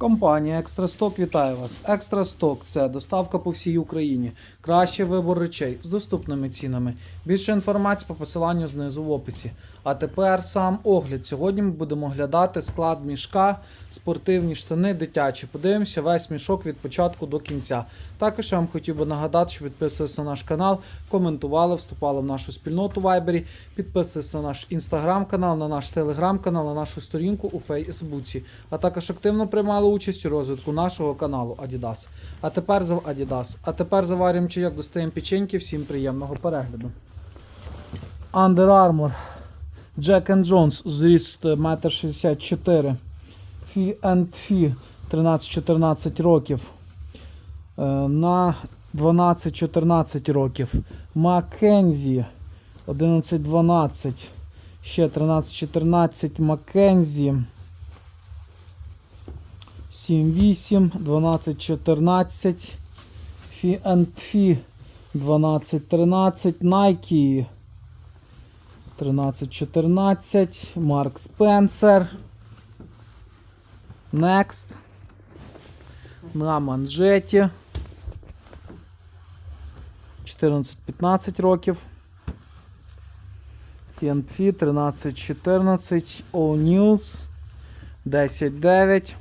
Компанія Екстрасток вітає вас. Екстрасток це доставка по всій Україні. Кращий вибор речей з доступними цінами. Більше інформації по посиланню знизу в описі. А тепер сам огляд. Сьогодні ми будемо оглядати склад мішка, спортивні штани, дитячі. Подивимося весь мішок від початку до кінця. Також я вам хотів би нагадати, що підписувалися на наш канал, коментували, вступали в нашу спільноту в Вайбері, підписуйтесь на наш інстаграм-канал, на наш телеграм-канал, на нашу сторінку у Фейсбуці, а також активно приймали участь у розвитку нашого каналу Adidas. А тепер Adidas. А тепер заварюємо чайок, достаємо печеньки. Всім приємного перегляду. Under Armour. Jack and Jones, зріст 1,64 м. Fee and Fee 13-14 років. Е, На 12-14 років. Маккензі 11-12. Ще 13-14 Маккензі. 7-8, 12-14. Fee and Fee 12-13. Nike 13-14. Марк Спенсер. Next. На манжеті. 14-15 років. TNT 13-14. O'Neills 10-9.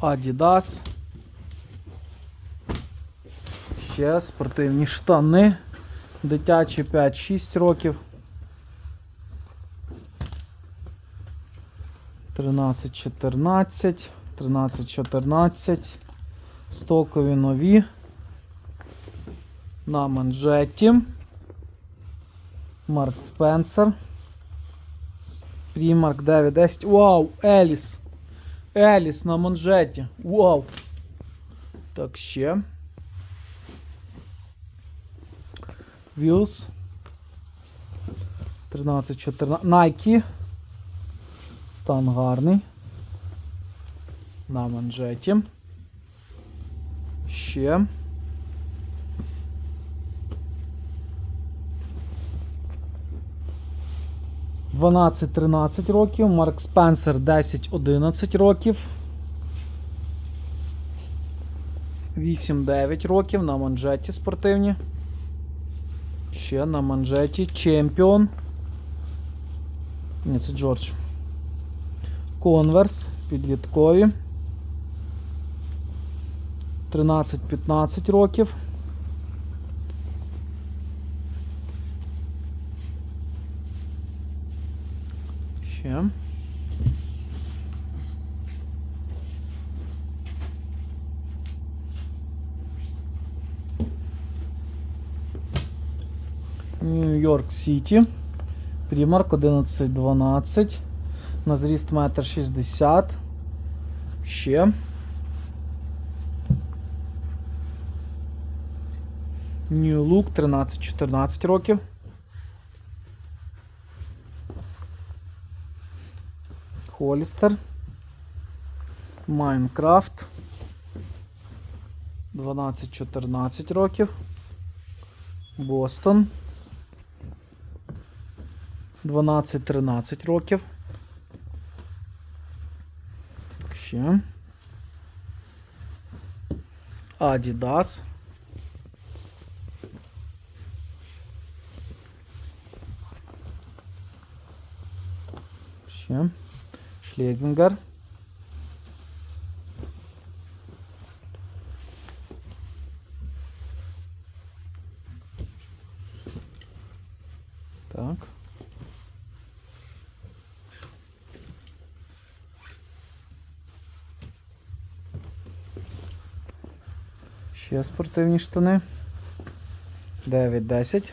Adidas. Ще спортивні штани. Дитячі 5-6 років. 13-14. 13-14. Стокові нові. На манжеті. Марк Спенсер. Примарк 9-10. Вау! Еліс! Еліс на манжеті. Вау! Так, ще. Views. 13-14. Nike. Стан гарний. На манжеті. Ще. Дванадцять-тринадцять років. Марк Спенсер 10-11 років. 8-9 років на манжеті спортивні. Ще на манжеті Чемпіон. Ні, це Джордж. Конверс. Підліткові. 13-15 років. Ще. Нью-Йорк Сіті. Примарк 11-12. На зріст 1,60 м. Ще. New Look 13-14 років. Холістер. Майнкрафт. 12-14 років. Бостон. 12-13 років. Ще. Adidas. Ще. Шлезінгер. Так. Ще спортивні штани. 9-10.